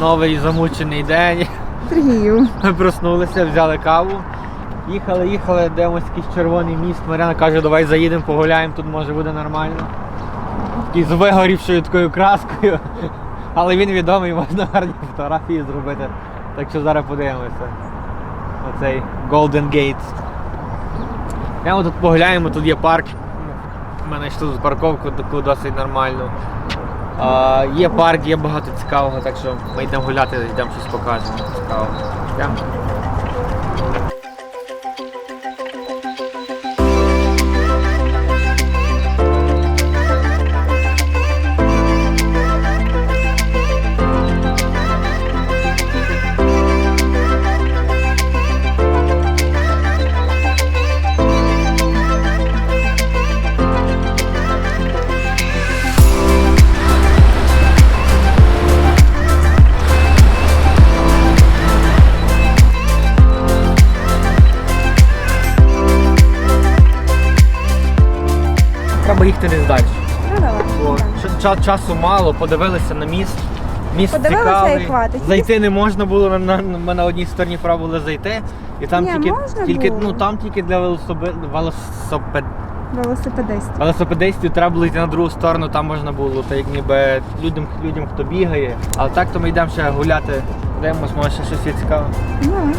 Новий замучений день. Сергію. Ми проснулися, взяли каву. Їхали, їхали, дивимося якийсь червоний міст. Мар'яна каже, давай заїдемо, погуляємо, тут може буде нормально. Такий з вигорівшою такою краскою. Але він відомий, можна гарні фотографії зробити. Так що зараз подивимося. Оцей Golden Gates. Прямо тут погуляємо, тут є парк. У мене ж тут парковку таку досить нормальну. А, є парк, є багато цікавого, так що ми йдемо гуляти, йдемо щось покажемо. Цікаво. Йдемо. Треба далі. Ну давай. Бо ч- ча- часу мало, подивилися на міст. Міст Подивилися цікавий. і хватить. Зайти не можна було, на, на, ми на одній стороні пробували зайти. І там Ні, тільки, можна тільки, було. ну, там тільки для велосипед, велосипед, Велосипедист. велосипедистів треба було йти на другу сторону, там можна було, так як ніби людям, людям, хто бігає. Але так то ми йдемо ще гуляти, дивимось, може ще щось є цікаве. Ну, Давай.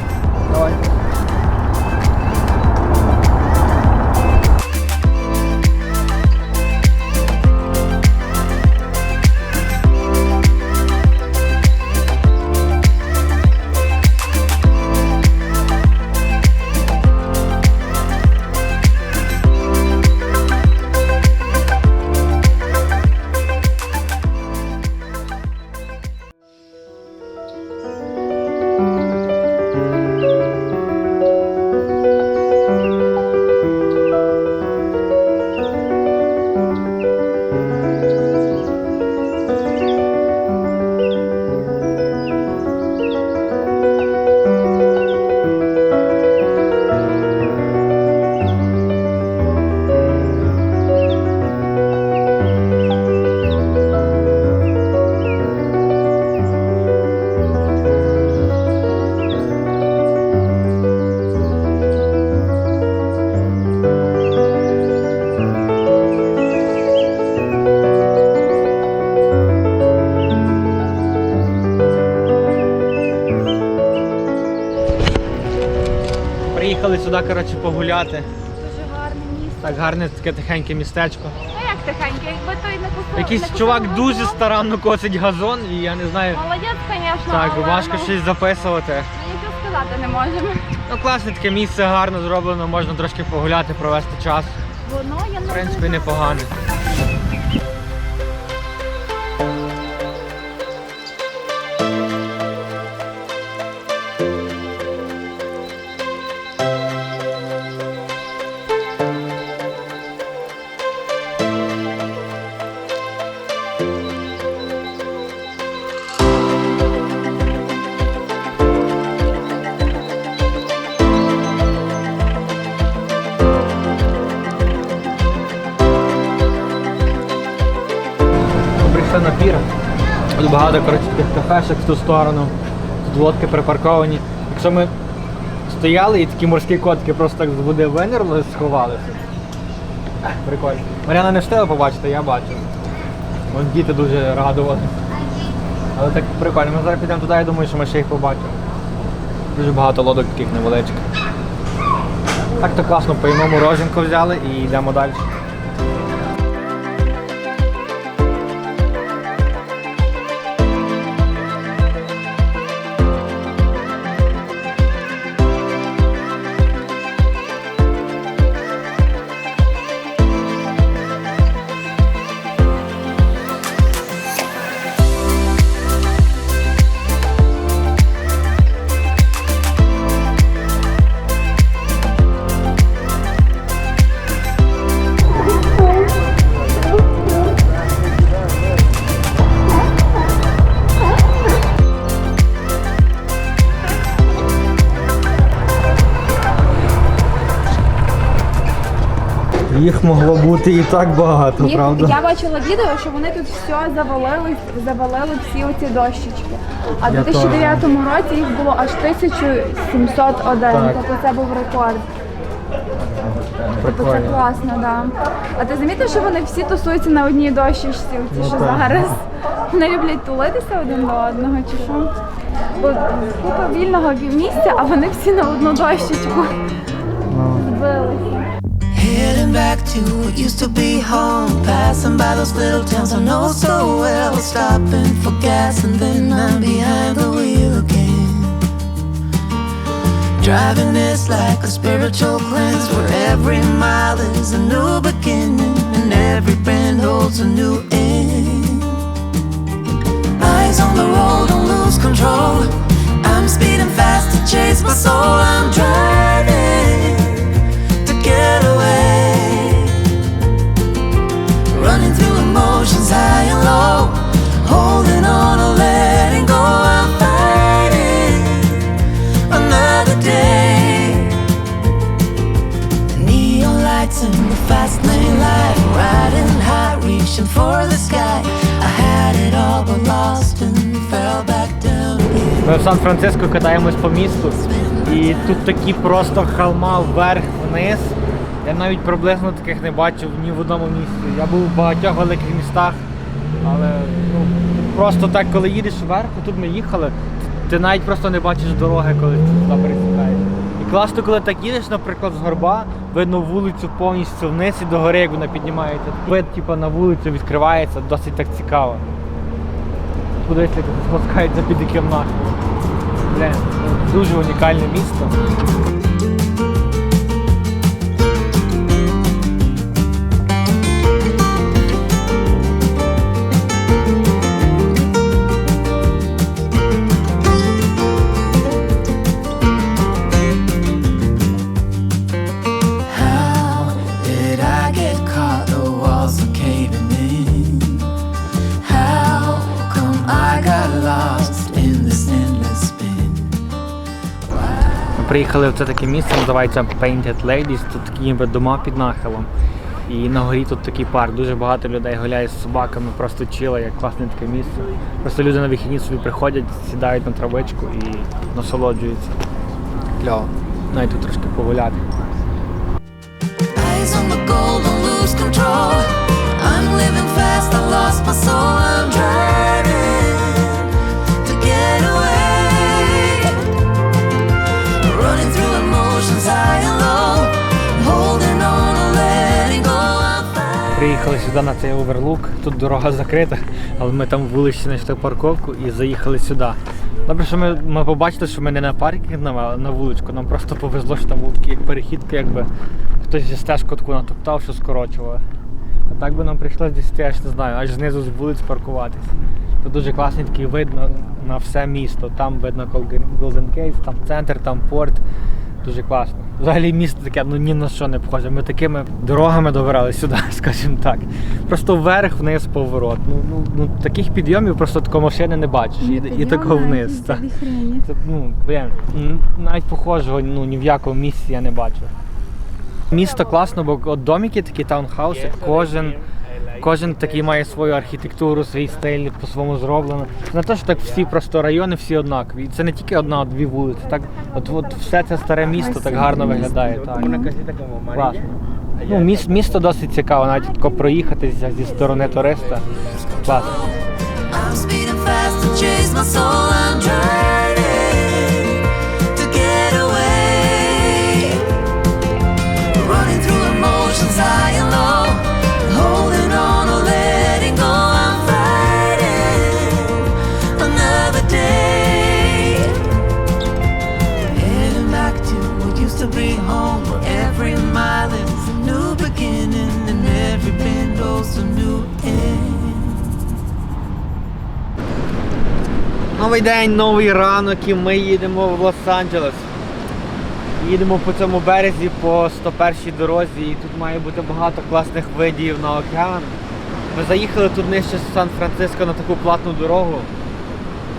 Коротше, погуляти. дуже гарне місце. Так гарне таке тихеньке містечко. А як тихенько, якби той не кусив. Якийсь чувак дуже старанно косить газон, і я не знаю. Молодець, звісно. Так, але, важко ну, щось записувати. Нічого сказати не можемо. Ну, класне таке місце, гарно зроблено, можна трошки погуляти, провести час. Воно я не В принципі, непогано. Багато коротше, таких кафешок в ту сторону. Тут лодки припарковані. Якщо ми стояли і такі морські котики просто так з води винирли, сховалися. Прикольно. Мар'яна не встигла побачити, я бачив. Вон діти дуже радували. Але так прикольно. Ми зараз підемо туди, я думаю, що ми ще їх побачимо. Дуже багато лодок таких невеличких. Так то класно, поїмо мороженко взяли і йдемо далі. Їх могло бути і так багато, Їх, правда? я бачила відео, що вони тут все завалили, завалили всі оці дощечки. А в Я 2009 році їх було аж 1701, Так. тобто це був рекорд. Тобто це Прикольно. класно, да. А ти замітив, що вони всі тусуються на одній дощечці, оці, Ну що так. зараз? Вони люблять тулитися один до одного чи що? Бо купа вільного місця, а вони всі на одну дощечку Ну. збилися. Heading back to what used to be home. Passing by those little towns I know so well. Stopping for gas and then I'm behind the wheel again. Driving this like a spiritual cleanse where every mile is a new beginning and every bend holds a new end. Eyes on the road, don't lose control. I'm speeding fast to chase my soul. I'm driving Ми в Сан-Франциско катаємось по місту, і тут такі просто холма вверх-вниз. Я навіть приблизно таких не бачив ні в одному місці. Я був в багатьох великих містах, але ну, просто так, коли їдеш вверх, тут ми їхали, ти навіть просто не бачиш дороги, коли ти сюди пересікаєш. І класно, коли так їдеш, наприклад, з горба, видно вулицю повністю вниз і до гори, як вона піднімається. Вид типу, на вулицю відкривається, досить так цікаво. Кудись спускається під яким нахилом. Блін, ну, дуже унікальне місто. Приїхали в це таке місце, називається Painted Ladies. Тут такі ніби дома під нахилом. І на горі тут такий парк. Дуже багато людей гуляє з собаками, просто чила, як класне таке місце. Просто люди на вихідні собі приходять, сідають на травичку і насолоджуються. Кльово. Навіть тут трошки погуляти. I'm living fast, I lost my soul. I'm driving Приїхали сюди на цей оверлук. Тут дорога закрита, але ми там вулиці знайшли парковку і заїхали сюди. Добре, що ми, ми побачили, що ми не на паркінг, на, на вуличку. Нам просто повезло, що там був такий як перехід, якби хтось зі стежку таку натоптав, що скорочували. А так би нам прийшлося десь, я ж не знаю, аж знизу з вулиць паркуватись. Тут дуже класний такий вид на, все місто. Там видно Golden Gate, там центр, там порт. Дуже класно. Взагалі місто таке ну ні на що не похоже. Ми такими дорогами добирали сюди, скажімо так. Просто вверх, вниз, поворот. Ну, ну, ну таких підйомів просто такої машини не бачиш. І, і такого вниз. Так. Це, ну, блін, м, навіть похожого ну, ні в якому місці я не бачив. Місто класно, бо от домики такі таунхауси, кожен, кожен такий має свою архітектуру, свій стиль по-своєму зроблено. Не те, що так всі просто райони всі однакові. І Це не тільки одна, а дві вулиці. Так, от, от все це старе місто так гарно виглядає. Так. Класно. Ну, міс- місто досить цікаво, навіть тако проїхатися зі сторони туриста. Класно. I'm speeding fast to chase my soul. I'm driving Новий день, новий ранок і ми їдемо в Лос-Анджелес. Їдемо по цьому березі по 101 дорозі і тут має бути багато класних видів на океан. Ми заїхали тут нижче з Сан-Франциско на таку платну дорогу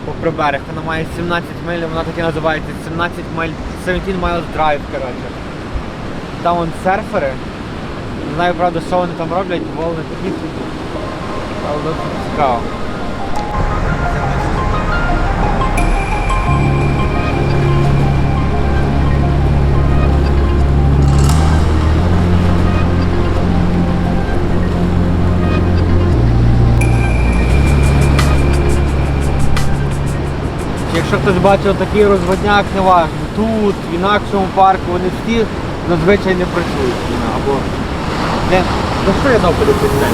попри берег. Вона має 17 миль, вона так і називається 17 миль, 17 miles drive, коротше. Там вон серфери. Не знаю, правда, що вони там роблять, волни такі. Але досить цікаво. Якщо хтось бачив такий розводняк, неважно, тут, в інакшому парку, вони всі зазвичай не працюють. Або не, за що я дав подивитися?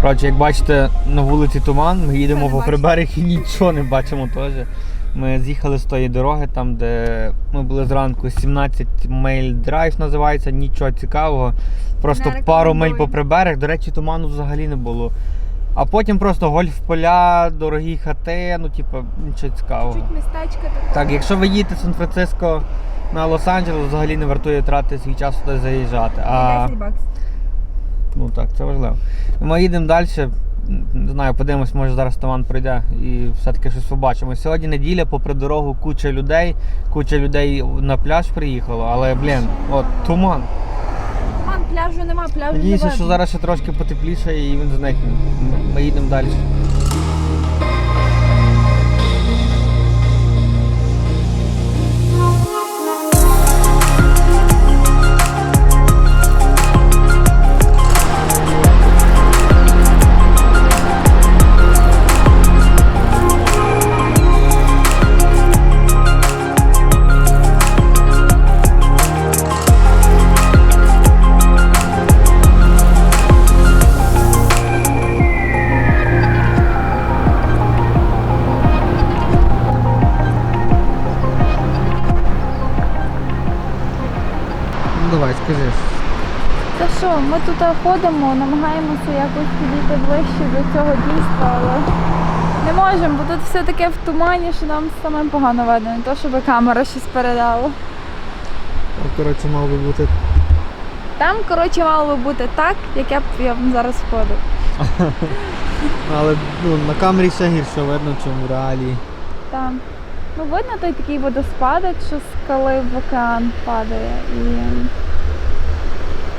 Коротше, як бачите, на вулиці туман, ми їдемо по приберег і нічого не бачимо теж. Ми з'їхали з тої дороги, там, де ми були зранку 17 миль драйв називається, нічого цікавого. Просто Не пару миль по приберег, до речі, туману взагалі не було. А потім просто гольф поля, дорогі хати, ну типу, нічого цікавого. Чуть містечко таке. Так, якщо ви їдете з Сан-Франциско на Лос-Анджелес, взагалі не вартує тратити свій час туди заїжджати. А... 10 баксів. Ну так, це важливо. Ми їдемо далі. Не знаю, подивимось, може зараз туман прийде і все-таки щось побачимо. Сьогодні неділя, попри дорогу, куча людей, куча людей на пляж приїхало, але блін, от туман. Туман, пляжу нема, пляжу Надіюся, що зараз ще трошки потепліше і він зникне. Ми їдемо далі. Ми тут ходимо, намагаємося якось підійти ближче до цього дійства, але не можемо, бо тут все таке в тумані, що нам самим погано видно, не то, щоб камера щось передала. Коротше, мав би бути. Там, коротше, мало би бути так, як я б я б зараз входив. Але ну, на камері ще гірше видно, чим в реалії. Там. Ну, видно той такий водоспадок, що з скали в океан падає. І,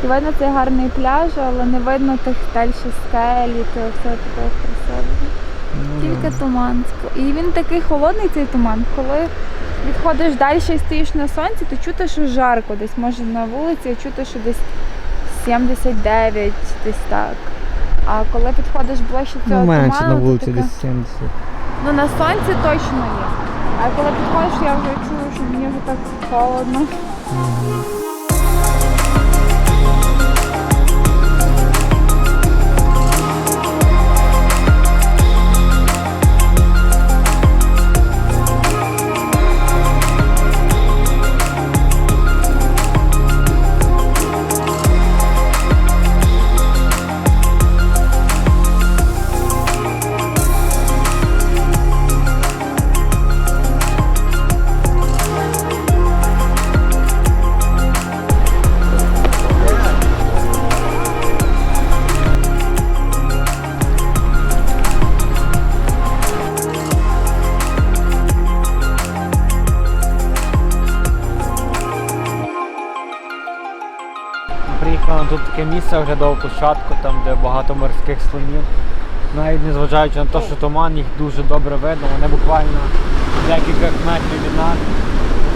і видно цей гарний пляж, але не видно тих далі скель і того всього такого. Ну, Тільки туман. І він такий холодний цей туман. Коли відходиш далі і стоїш на сонці, то чути, що жарко десь. Може на вулиці чути, що десь 79, десь так. А коли підходиш ближче цього Ну, менше туману, на то вулиці, таке- десь 70. Ну на сонці точно є. А коли підходиш, я вже чую, що мені вже так холодно. Приїхали на тут таке місце, оглядову площадку, там де багато морських слонів. Навіть незважаючи на те, що туман, їх дуже добре видно, вони буквально декілька метрів від нас.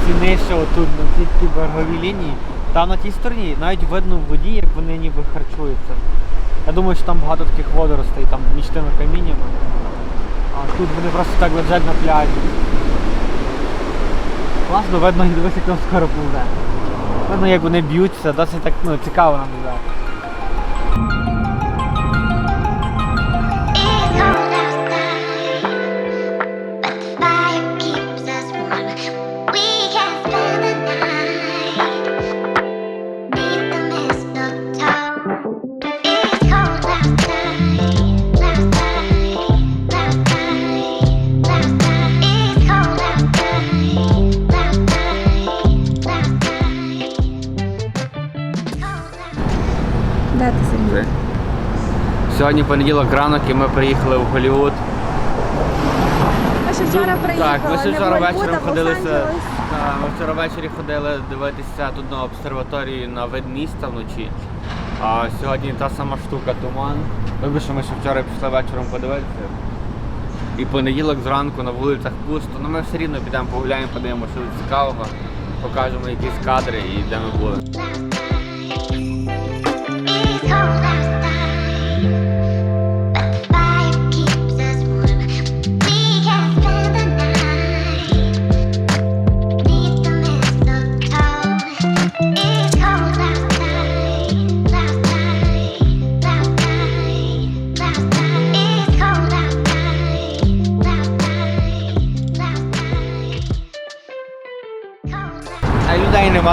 Ці нижче отут на цій береговій лінії. Та на тій стороні навіть видно в воді, як вони ніби харчуються. Я думаю, що там багато таких водоростей, там між тими каміннями. А тут вони просто так лежать на пляжі. Класно, видно, і дивись, як там скоро пливе. Видно, як вони б'ються, досить так ну, цікаво наблюдати. Сьогодні понеділок ранок і ми приїхали в Голлівуд. Ми ще вчора приїхали. Так, ми ще вчора вечором ходилися. Так, ми вчора ввечері ходили дивитися тут на обсерваторії на вид міста вночі. А сьогодні та сама штука туман. Вибач, що ми ще вчора пішли вечором подивитися. І понеділок зранку на вулицях пусто. Ну ми все рівно підемо погуляємо, подивимося, що цікавого, покажемо якісь кадри і де ми були.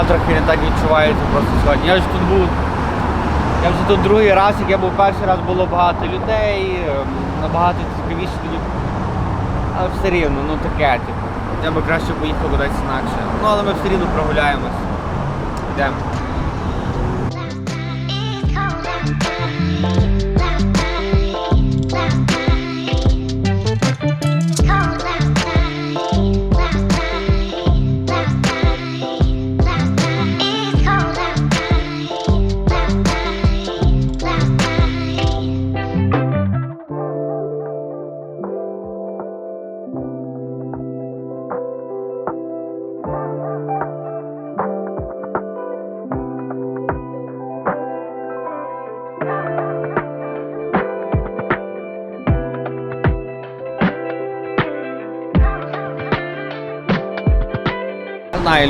Трохи не так відчувається просто сьогодні. Я ж тут був. Я вже тут другий раз, як я був перший раз, було багато людей, ем, набагато цікавіше тоді. Але все рівно, ну таке, типу. Я би краще поїхав кудись інакше. Ну але ми все рівно прогуляємось. Йдемо.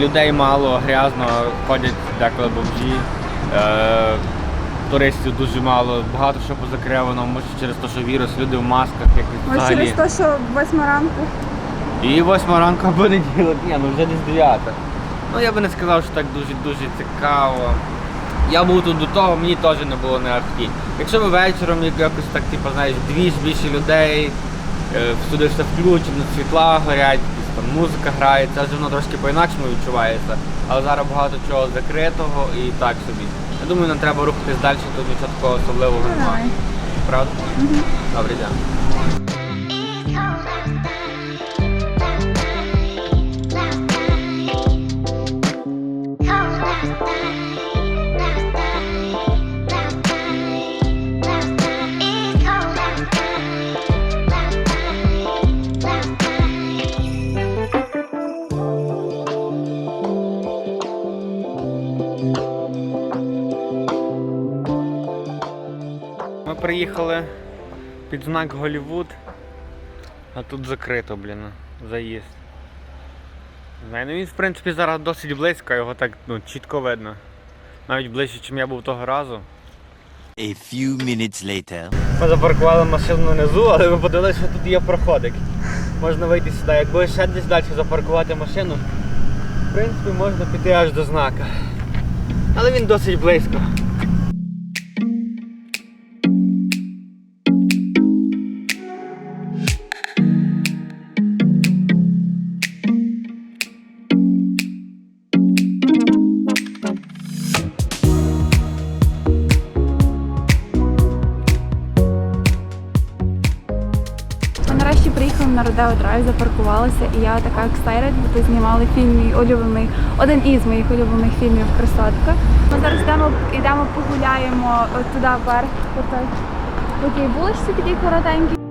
Людей мало, грязно, ходять деколи бомжі. Е, туристів дуже мало, багато що позакривано, може через те, що вірус, люди в масках якось Може взагалі. через те, що восьма ранку. І восьма ранку або неділя, ні, ну вже десь дев'ята. Ну я би не сказав, що так дуже-дуже цікаво. Я був тут до того, мені теж не було не ахті. Якщо ви вечором як- якось так, типу, знаєш, дві ж більше людей, е, всюди все включено, світла горять, там музика грає, це вже воно трошки по-інакшому відчувається. Але зараз багато чого закритого і так собі. Я думаю, нам треба рухатись далі, тут нічого такого особливого немає. Правда? Добре, дякую. Під знак Голлівуд, а тут закрито, блін, заїзд. Знаю, ну він в принципі зараз досить близько, його так ну, чітко видно. Навіть ближче, ніж я був того разу. A few minutes later. Ми запаркували машину внизу, але ми подивилися, що тут є проходик. Можна вийти сюди. Якби ще десь далі запаркувати машину, в принципі можна піти аж до знака. Але він досить близько. Приїхали одразу запаркувалася. І я така excited, бо тут знімали фільм мій улюблений, один із моїх улюблених фільмів Красотка. Ми зараз йдемо, йдемо погуляємо от туди вверх, по тій вуличці такій коротенькій.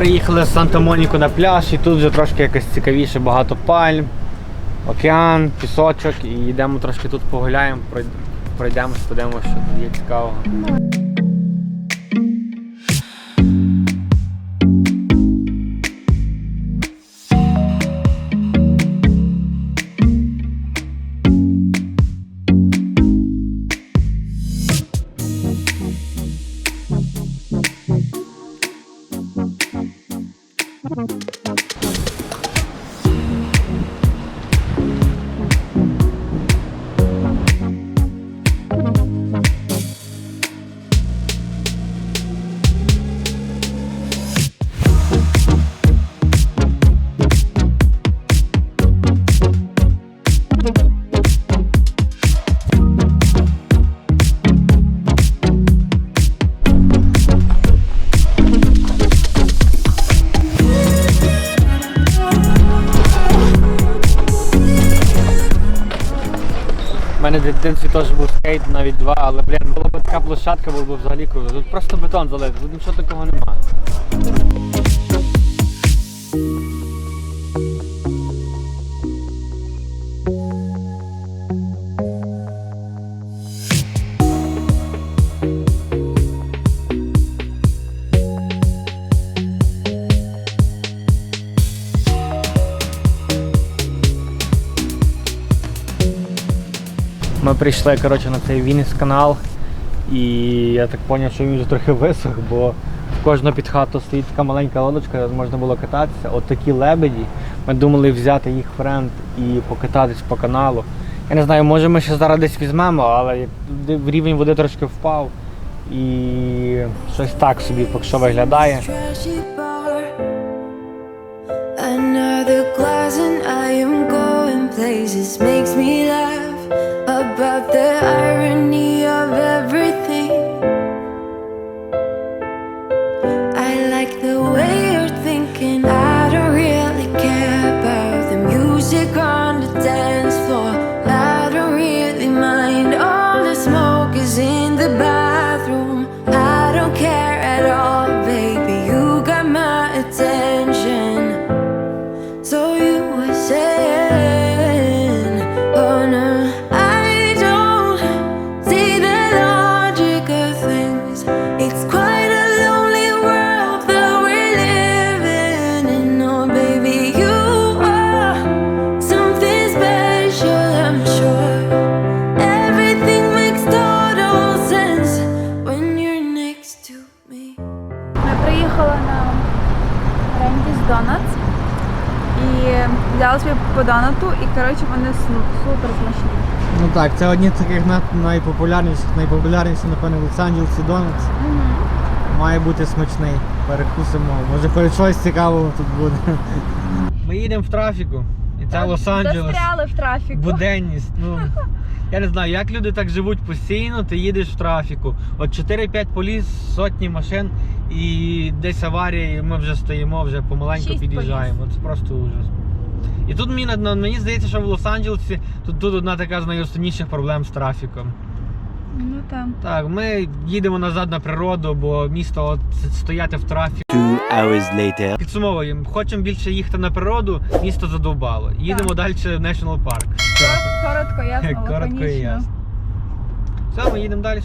Приїхали з Санта-Моніку на пляж і тут вже трошки якось цікавіше, багато пальм, океан, пісочок і йдемо трошки тут погуляємо, пройд- пройдемось, подивимося, що тут є цікавого. Скейт, навіть два, але блін, була б така площадка, було б взагалі круто. Тут просто бетон залит, тут нічого такого немає. Ми прийшли коротше, на цей Вінниць канал, і я так зрозумів, що він вже трохи висох, бо в кожного під хату стоїть така маленька лодочка, де можна було кататися. От такі лебеді. Ми думали взяти їх в рент і покататись по каналу. Я не знаю, може ми ще зараз десь візьмемо, але туди рівень води трошки впав. І щось так собі поки що виглядає. Another glass and I am going places. Makes me laugh взяли собі по донату, і коротше вони супер смачні. Ну так, це одні з таких на- найпопулярніших, найпопулярніших, напевно, в Лос-Анджелесі Донатс. Має бути смачний. Перекусимо. Може хоч щось цікавого тут буде. Ми їдемо в трафіку. І це Лос-Анджелес. Застряли в трафіку. Буденність. Ну, я не знаю, як люди так живуть постійно, ти їдеш в трафіку. От 4-5 поліс, сотні машин і десь аварія, і ми вже стоїмо, вже помаленьку Шість під'їжджаємо. Це просто ужас. І тут мені, на- мені здається, що в Лос-Анджелесі тут, тут одна така з найосновніших проблем з трафіком. Ну так. Так, ми їдемо назад на природу, бо місто от стояти в трафіку. Two hours later. Підсумовуємо, хочемо більше їхати на природу, місто задовбало. Їдемо далі в National Park. Коротко, ясно, Коротко і ясно. Все, ми їдемо далі.